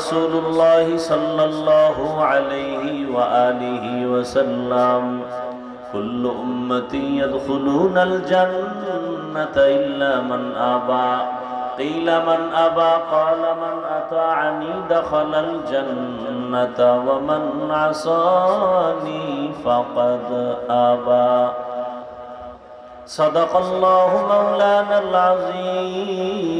رسول الله صلى الله عليه وآله وسلم كل أمة يدخلون الجنة إلا من أبى قيل من أبى قال من أطاعني دخل الجنة ومن عصاني فقد أبى صدق الله مولانا العظيم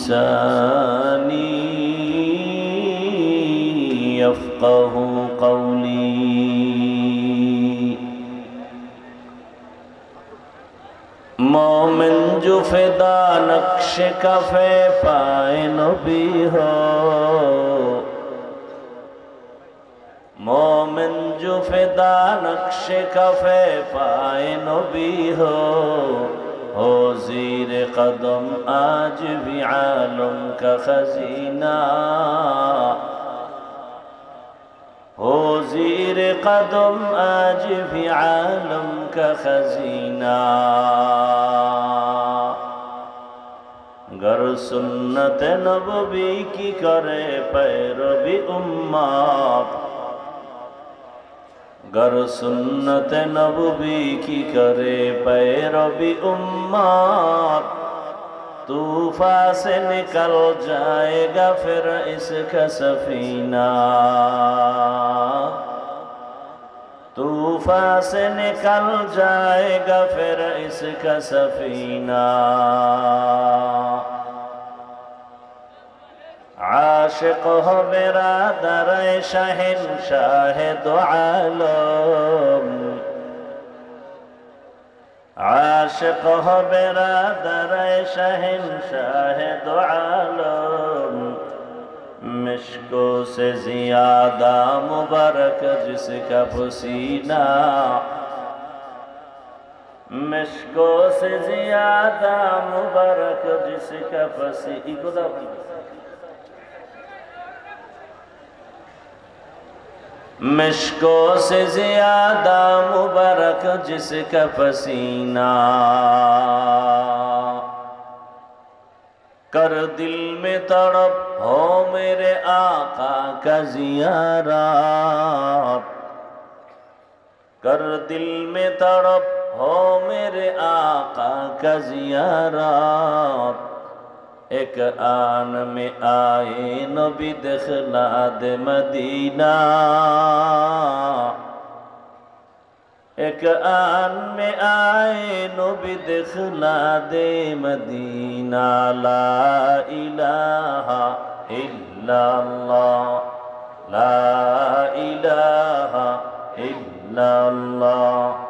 لساني يفقه قولي مومن جو فدا نقش کفے پائے نبی ہو مومن جو فدا نقش کفے پائے نبی ہو ہو زیر قدم آج بھی عالم کا خزینہ ہو زیر قدم آج بھی عالم کا خزینہ گر سنت نبوی کی کرے پیروی امت گر سنت نبوی کی کرے پیروی امت طوفا سے نکل جائے گا پھر اس کا سفینہ طوفا سے نکل جائے گا پھر اس کا سفینہ আশেক হবে রাধারায় শাহেন শাহেদ আলম আশেক হবে রাধারায় শাহেন শাহেদ আলম مشکو سے زیادہ مبارک جس کا پسینہ مشکو سے زیادہ مبارک جس کا پسینہ مشکو سے زیادہ مبارک جس کا پسینہ کر دل میں تڑپ ہو میرے آقا کا زیارہ کر دل میں تڑپ ہو میرے آقا کا زیارہ ایک آن میں آئے نبی دخلا دے مدینہ ایک آن میں آئے نبی دخلا دے مدینہ لا الہ الا اللہ لا الہ الا اللہ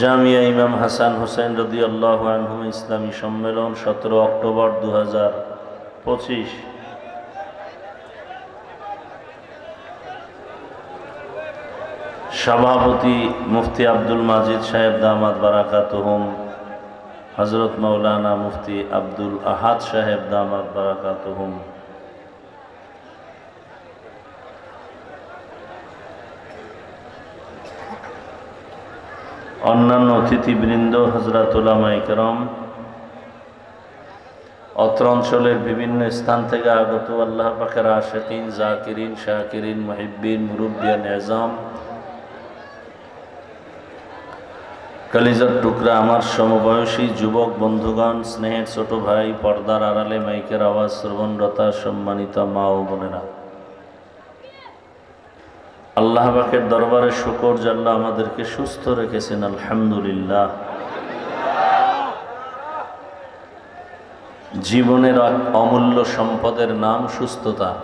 জামিয়া ইমাম হাসান হুসেন রদি আল্লাহ ইসলামী সম্মেলন সতেরো অক্টোবর দু হাজার পঁচিশ। সভাপতি মুফতি আব্দুল মাজিদ সাহেব দামাদ বারাকাত হোম হজরত মৌলানা মুফতি আব্দুল আহাদ সাহেব দামাদ বারাকাত হোম অন্যান্য অতিথিবৃন্দ হজরতুল্লামা ইকরম অত্র অঞ্চলের বিভিন্ন স্থান থেকে আগত আল্লাহ পাখের আশেকিন, জাকিরিন, শাকিরিন মহিবিন মুরব্বিয়ান, এজম। কালিজার টুকরা আমার সমবয়সী যুবক বন্ধুগণ, স্নেহের ছোট ভাই, পর্দার আড়ালে মাইকের আওয়াজ, শ্রবণরতা, সম্মানিত মা ও বোনেরা। আল্লাহ পাকের দরবারে শুকর জাল্লা আমাদেরকে সুস্থ রেখেছেন, আলহামদুলিল্লাহ। জীবনের অমূল্য সম্পদের নাম সুস্থতা।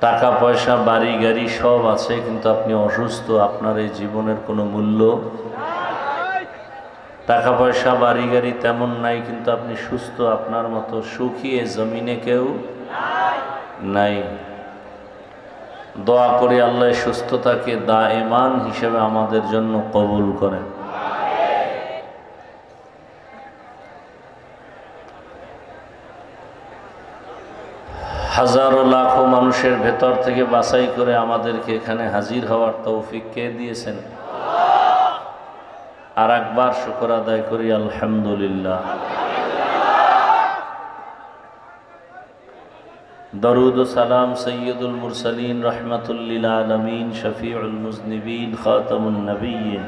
টাকা, পয়সা, বাড়ি, গাড়ি সব আছে, কিন্তু আপনি অসুস্থ, আপনার এই জীবনের কোনো মূল্য? টাকা, পয়সা, বাড়ি, গাড়ি তেমন নাই, কিন্তু আপনি সুস্থ, আপনার মতো সুখী এ জমিনে কেউ নাই। দোয়া করে আল্লাহ সুস্থতাকে দা এমান হিসেবে আমাদের জন্য কবুল করেন। হাজারো লাখো মানুষের ভেতর থেকে বাছাই করে আমাদেরকে এখানে হাজির হওয়ার তৌফিক কে দিয়েছেন? আর একবার শুকর আদায় করি, আলহামদুলিল্লাহ। দরুদ ও সালাম সৈয়দুল মুরসালিন রহমতুল্লিল আলমিন, শফিউল মুজনিবিন, খাতামুন নবীন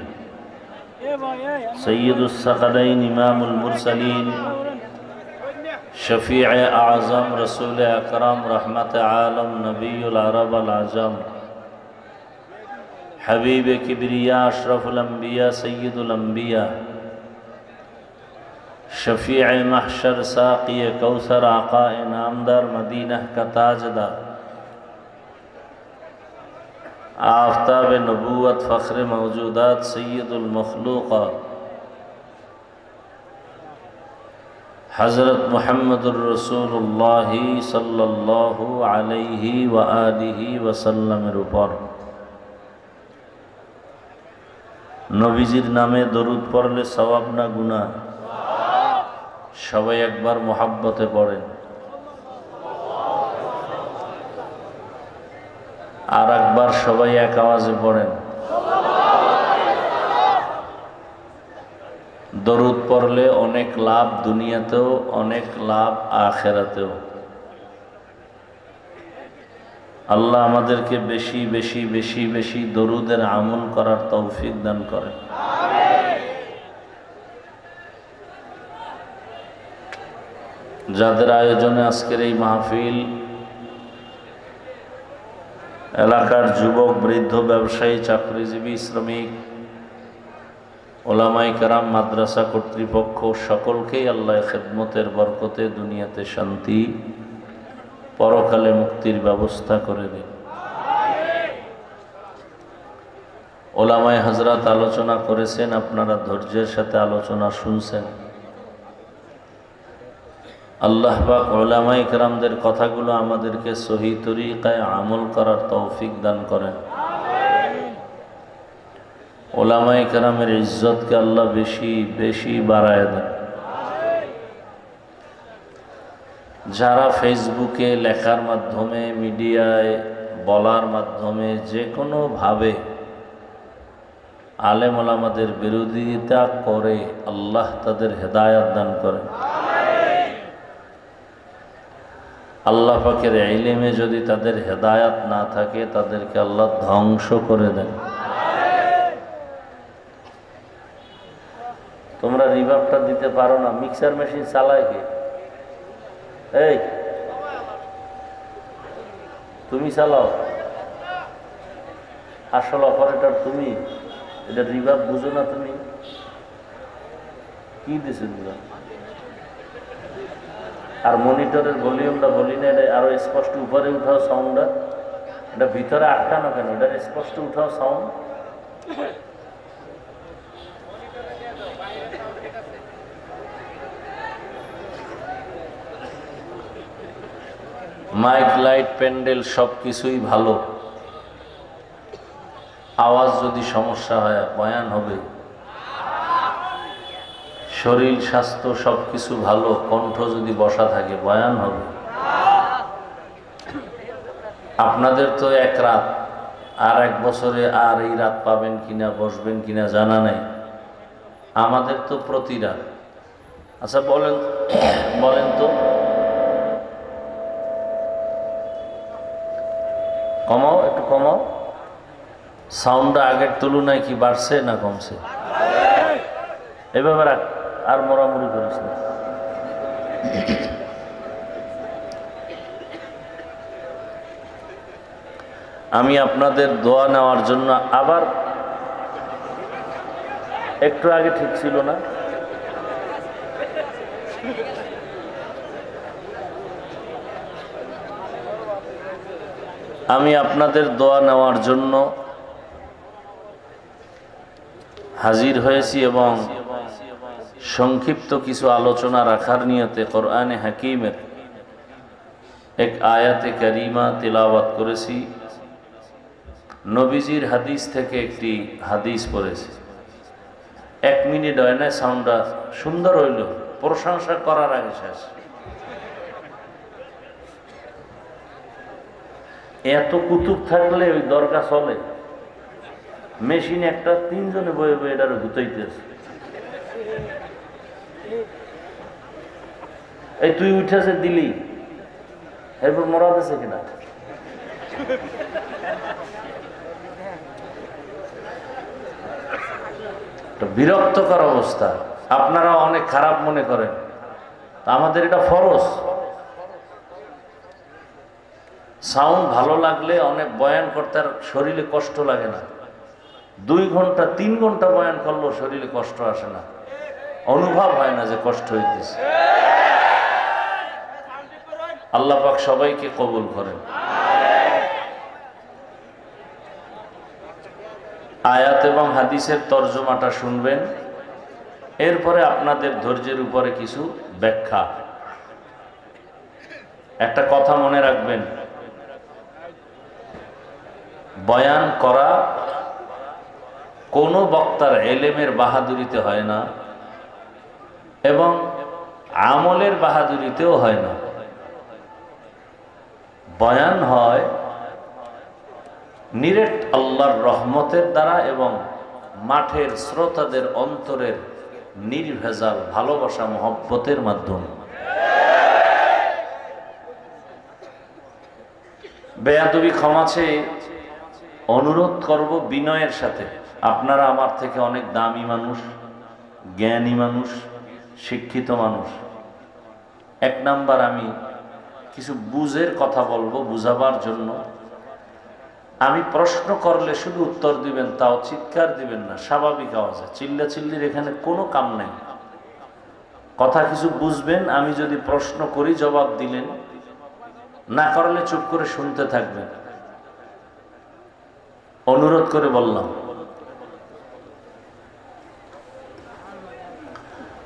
সৈয়দুল সকলাইন ইমামুল মুরসালিন شفیع أعظم رسول اکرم رحمت عالم نبی العرب العظم. حبیب کبریا أشرف الانبیاء سید الانبیاء شفیع محشر ساقی کوثر آقا إنعامدار مدینہ کا تاجدار آفتاب نبوت فخر موجودات سید المخلوقات. হজরত মোহাম্মদুর রসুল্লাহ সাল্লাহ আলাইহি ওয়াদিহি ওয়াসাল্লামের উপর। নবীজির নামে দরুদ পড়লে সবাব না গুণা সবাই একবার মোহাব্বতে পড়েন আর একবার সবাই এক আওয়াজে পড়েন। দরুদ পড়লে অনেক লাভ দুনিয়াতেও, অনেক লাভ আখেরাতেও। আল্লাহ আমাদেরকে বেশি বেশি বেশি বেশি দরুদের আমল করার তৌফিক দান করেন। যাদের আয়োজনে আজকের এই মাহফিল, এলাকার যুবক, বৃদ্ধ, ব্যবসায়ী, চাকরিজীবী, শ্রমিক ওলামাই কারাম, মাদ্রাসা কর্তৃপক্ষ, সকলকেই আল্লাহ খেদমতের বরকতে দুনিয়াতে শান্তি, পরকালে মুক্তির ব্যবস্থা করে দিন। ওলামাই হাজরাত আলোচনা করেছেন, আপনারা ধৈর্যের সাথে আলোচনা শুনছেন। আল্লাহ পাক ওলামাই কারামদের কথাগুলো আমাদেরকে সহি তরিকায় আমল করার তৌফিক দান করেন। ওলামাই কারামের ইজ্জতকে আল্লাহ বেশি বেশি বাড়ায় দেন। যারা ফেসবুকে লেখার মাধ্যমে, মিডিয়ায় বলার মাধ্যমে যে কোনোভাবে আলেম ওলামাদের বিরোধিতা করে, আল্লাহ তাদের হেদায়াত দান করেন। আল্লাহ পাকের ইলেমে যদি তাদের হেদায়াত না থাকে, তাদেরকে আল্লাহ ধ্বংস করে দেন। তোমরা রিভাবটা দিতে পারো না। মিক্সার মেশিন চালায় কে? এই, তুমি চালাও। আসল অপারেটর তুমি। এটা রিভাব বুঝো না তুমি। কি দিছো তোমরা আর মনিটরের ভলিউমটা বলি না, এটা আরও স্পষ্ট উপরে উঠাও সাউন্ডটা এটা ভিতরে আটকানো কেন? এটা স্পষ্ট উঠাও সাউন্ড মাইক, লাইট, প্যান্ডেল সব কিছুই ভালো। আওয়াজ যদি সমস্যা হয়, বয়ান হবে। শরীর, স্বাস্থ্য সব কিছু ভালো, কণ্ঠ যদি বসা থাকে, বয়ান হবে। আপনাদের তো এক রাত, আর এক বছরে আর এই রাত পাবেন কিনা, বসবেন কিনা জানা নেই। আমাদের তো প্রতি রাত। আচ্ছা বলেন বলেন তো। কমাও, একটু কমাও। সাউন্ডটা আগের তুলনায় কি বাড়ছে না কমছে? এভাবে রাখ আর মোড়ামুড়ি করিস না। আমি আপনাদের দোয়া নেওয়ার জন্য আবার একটু আগে ঠিক ছিল না। আমি আপনাদের দোয়া নেওয়ার জন্য হাজির হয়েছি এবং সংক্ষিপ্ত কিছু আলোচনা রাখার নিয়তে কোরআনে হাকিমের এক আয়াতে করিমা তিলাওয়াত করেছি। নবীজির হাদিস থেকে একটি হাদিস পড়েছি। এক মিনিট হয় না, সাউন্ডটা সুন্দর হইল, প্রশংসা করার আগে শেষ। এত কুতুব থাকলে ওই দরকার চলে। মেশিন একটা, তিনজনে বয়ে বয়ে এটার গুতাইতেছে এই তুই উঠেছে দিলি, এরপর মরা দিছে কিনা? বিরক্তকর অবস্থা। আপনারা অনেক খারাপ মনে করেন। আমাদের এটা ফরজ। সাউন্ড ভালো লাগলে অনেক বয়ান করতে আর শরীরে কষ্ট লাগে না। দুই ঘণ্টা, তিন ঘণ্টা বয়ান করলেও শরীরে কষ্ট আসে না। অনুভব হয় না যে কষ্ট হইতেছে। আল্লাহ পাক সবাইকে কবুল করেন। আয়াত এবং হাদিসের তর্জমাটা শুনবেন। এরপরে আপনাদের ধৈর্যের উপরে কিছু ব্যাখ্যা। একটা কথা মনে রাখবেন বয়ান করা কোনো বক্তার এলেমের বাহাদুরিতে হয় না এবং আমলের বাহাদুরিতেও হয় না। বয়ান হয় নিরেট আল্লাহর রহমতের দ্বারা এবং মাঠের শ্রোতাদের অন্তরের নির্ভেজাল ভালোবাসা, মহব্বতের মাধ্যমে। বেয়াদবি ক্ষমা চেয়ে অনুরোধ করব বিনয়ের সাথে। আপনারা আমার থেকে অনেক দামি মানুষ, জ্ঞানী মানুষ, শিক্ষিত মানুষ। এক নাম্বার আমি কিছু বুঝের কথা বলব বুঝাবার জন্য। আমি প্রশ্ন করলে শুধু উত্তর দিবেন, তাও চিৎকার দিবেন না, স্বাভাবিক আওয়াজে। চিল্লা চিল্লির এখানে কোনো কাম নেই। কথা কিছু বুঝবেন, আমি যদি প্রশ্ন করি, জবাব দিলেন। না করলে চুপ করে শুনতে থাকবেন। অনুরোধ করে বললাম।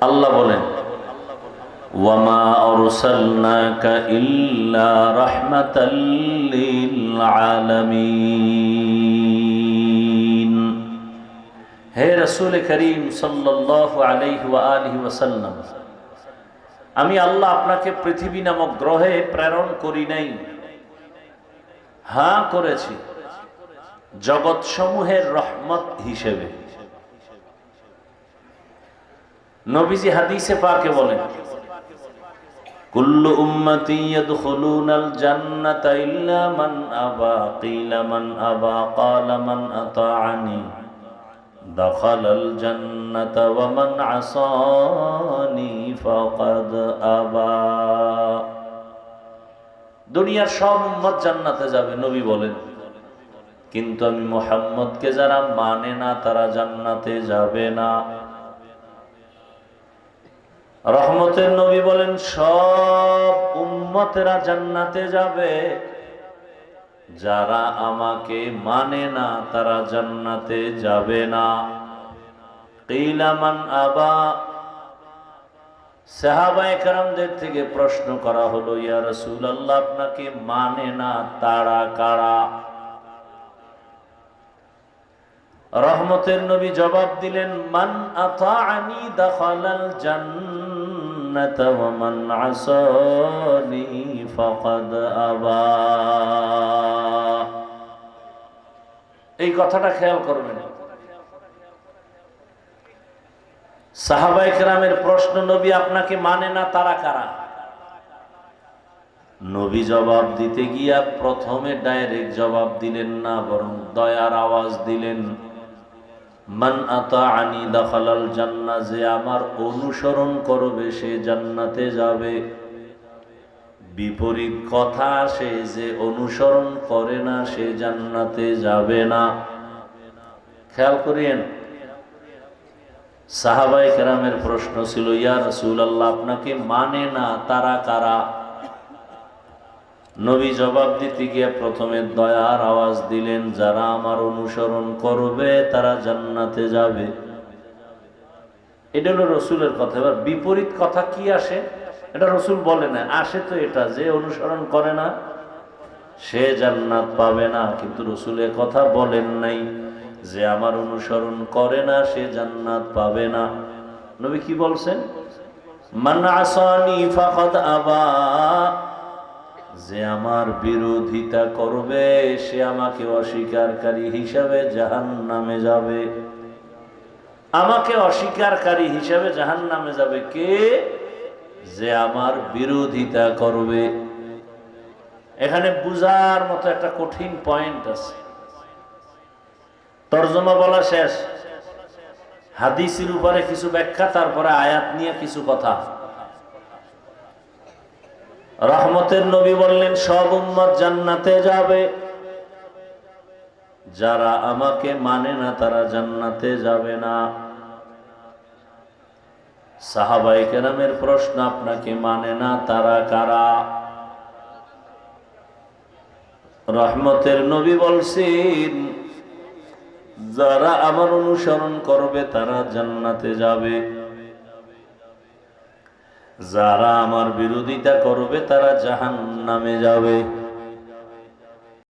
আল্লাহ বলেন, ওয়ামা ইল্লা হে রাসূল করিম সাল্লাল্লাহু আমি আল্লাহ আপনাকে পৃথিবী নামক গ্রহে প্রেরণ করি নাই। হ্যাঁ করেছি। জগৎ সমূহের রহমত হিসেবে। নবীজি হাদিসে পাকে বলেন, কুল্লু আবা। দুনিয়ার সব উম্মত জান্নাতে যাবে, নবী বলেন। কিন্তু আমি মোহাম্মদকে যারা মানে না, তারা জান্নাতে যাবে না। রহমতের নবী বলেন, সব উম্মতেরা জান্নাতে যাবে। যারা আমাকে মানে না, তারা জান্নাতে যাবে না। কিলামান আবা। সাহাবায়ে কেরামদের থেকে প্রশ্ন করা হলো, ইয়া রাসূলুল্লাহ, আপনাকে মানে না, তারা কারা? রহমতের নবী জবাব দিলেন, মান আতাআনি দাখালাল জান্নাতা ওয়া মান আসানি ফাকাদ আবা। এই কথাটা খেয়াল করবেন। সাহাবায়ে কেরামের প্রশ্ন, নবী আপনাকে মানে না তারা কারা? নবী জবাব দিতে গিয়া প্রথমে ডাইরেক্ট জবাব দিলেন না, বরং দয়ার আওয়াজ দিলেন। যে আমার অনুসরণ করবে সে জান্নাতে যাবে। বিপরীত কথা আসে, যে অনুসরণ করে না সে জান্নাতে যাবে না। খেয়াল করিয়েন সাহাবাই কেরামের প্রশ্ন ছিল, ইয়া রাসূলুল্লাহ, আপনাকে মানে না তারা কারা? নবী জবাব দিতে গিয়ে প্রথমে দয়ার আওয়াজ দিলেন, যারা আমার অনুসরণ করবে, তারা জান্নাতে যাবে। এটা হলো রসুলের কথা। এবার বিপরীত কথা কি আসে? এটা রসুল বলে না, আসে তো এটা, যে অনুসরণ করে না, সে জান্নাত পাবে না। কিন্তু রসুলের কথা বলেন নাই, যে আমার অনুসরণ করে না, সে জান্নাত পাবে না। নবী কি বলছেন? মান আসানি ফাকাদ আবা। যে আমার বিরোধিতা করবে, সে আমাকে অস্বীকারী হিসাবে জাহান নামে যাবে। আমাকে অস্বীকারী হিসাবে জাহান নামে যাবে কে? যে আমার বিরোধিতা করবে। এখানে বুঝার মতো একটা কঠিন পয়েন্ট আছে। তর্জমা বলা শেষ। হাদিসের উপরে কিছু ব্যাখ্যা, তারপরে আয়াত নিয়ে কিছু কথা। রহমতের নবী বললেন, সব উম্মত জান্নাতে যাবে। যারা আমাকে মানে না, তারা জান্নাতে যাবে না। সাহাবাই কেরামের প্রশ্ন, আপনাকে মানে না, তারা কারা? রহমতের নবী বলছেন, যারা আমার অনুসরণ করবে, তারা জান্নাতে যাবে। যারা আমার বিরোধিতা করবে তারা জাহান নামে যাবে।